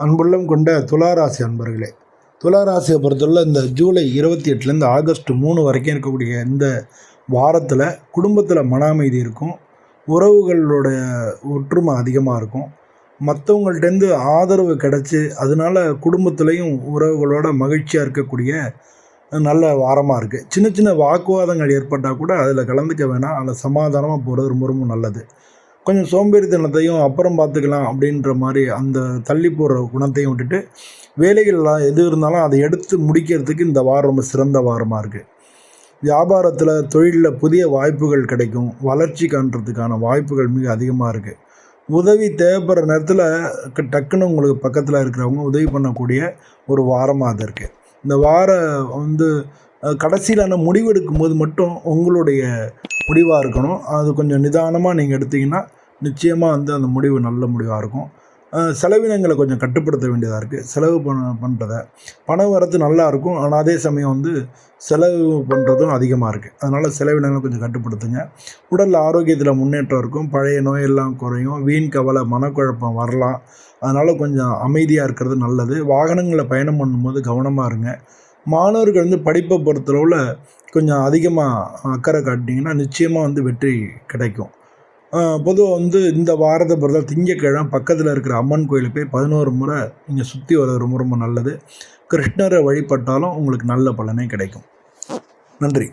அன்புள்ளம் கொண்ட துளாராசி அன்பர்களே துளாராசியை பொறுத்தவரை இந்த ஜூலை இருபத்தி எட்டுலேருந்து ஆகஸ்ட் மூணு வரைக்கும் இருக்கக்கூடிய இந்த வாரத்தில் குடும்பத்தில் மன அமைதி இருக்கும் உறவுகளோட ஒற்றுமை அதிகமாக இருக்கும். மற்றவங்கள்ட்டேருந்து ஆதரவு கிடச்சி அதனால குடும்பத்துலேயும் உறவுகளோட மகிழ்ச்சியாக இருக்கக்கூடிய நல்ல வாரமாக இருக்குது சின்ன சின்ன வாக்குவாதங்கள் ஏற்பட்டால் கூட அதில் கலந்துக்க வேணாம் அதில் சமாதானமாக போகிறது ரொம்ப ரொம்ப நல்லது. கொஞ்சம் சோம்பேறித்தனத்தையும் அப்புறம் பார்த்துக்கலாம் அப்படின்ற மாதிரி அந்த தள்ளி போடுற குணத்தையும் விட்டுட்டு வேலைகள்லாம் எது இருந்தாலும் அதை எடுத்து முடிக்கிறதுக்கு இந்த வாரம் ரொம்ப சிறந்த வாரமாக இருக்குது வியாபாரத்தில் தொழிலில் புதிய வாய்ப்புகள் கிடைக்கும். வளர்ச்சி காண்றதுக்கான வாய்ப்புகள் மிக அதிகமாக இருக்குது உதவி தேவைப்படுற நேரத்தில் டக்குன்னு உங்களுக்கு பக்கத்தில் இருக்கிறவங்க உதவி பண்ணக்கூடிய ஒரு வாரமாக அது இருக்குது இந்த வார வந்து கடைசியில் கடைசியிலான முடிவெடுக்கும் போது மட்டும் உங்களுடைய முடிவாக இருக்கணும். அது கொஞ்சம் நிதானமாக நீங்கள் எடுத்தீங்கன்னா நிச்சயமாக வந்து அந்த முடிவு நல்ல முடிவாக இருக்கும். செலவினங்களை கொஞ்சம் கட்டுப்படுத்த வேண்டியதாக இருக்குது செலவு பண்ண பண்ணுறத பண வரத்து நல்லா இருக்கும். ஆனால் அதே சமயம் வந்து செலவு பண்ணுறதும் அதிகமாக இருக்குது அதனால் செலவினங்களை கொஞ்சம் கட்டுப்படுத்துங்க. உடல் ஆரோக்கியத்தில் முன்னேற்றம் இருக்கும். பழைய நோயெல்லாம் குறையும். வீண் கவலை மனக்குழப்பம் வரலாம். அதனால் கொஞ்சம் அமைதியாக இருக்கிறது நல்லது. வாகனங்களில் பயணம் பண்ணும்போது கவனமாக இருங்க. மாணவர்கள் வந்து படிப்பை பொறுத்தளவில் கொஞ்சம் அதிகமாக அக்கறை காட்டினீங்கன்னா நிச்சயமாக வந்து வெற்றி கிடைக்கும். பொதுவாக வந்து இந்த வாரத்தை பொறுத்தவரை திங்கக்கிழமை பக்கத்தில் இருக்கிற அம்மன் கோயிலுக்கு போய் பதினோரு முறை நீங்கள் சுற்றி வர ரொம்ப ரொம்ப நல்லது. கிருஷ்ணரை வழிபட்டாலும் உங்களுக்கு நல்ல பலனே கிடைக்கும். நன்றி.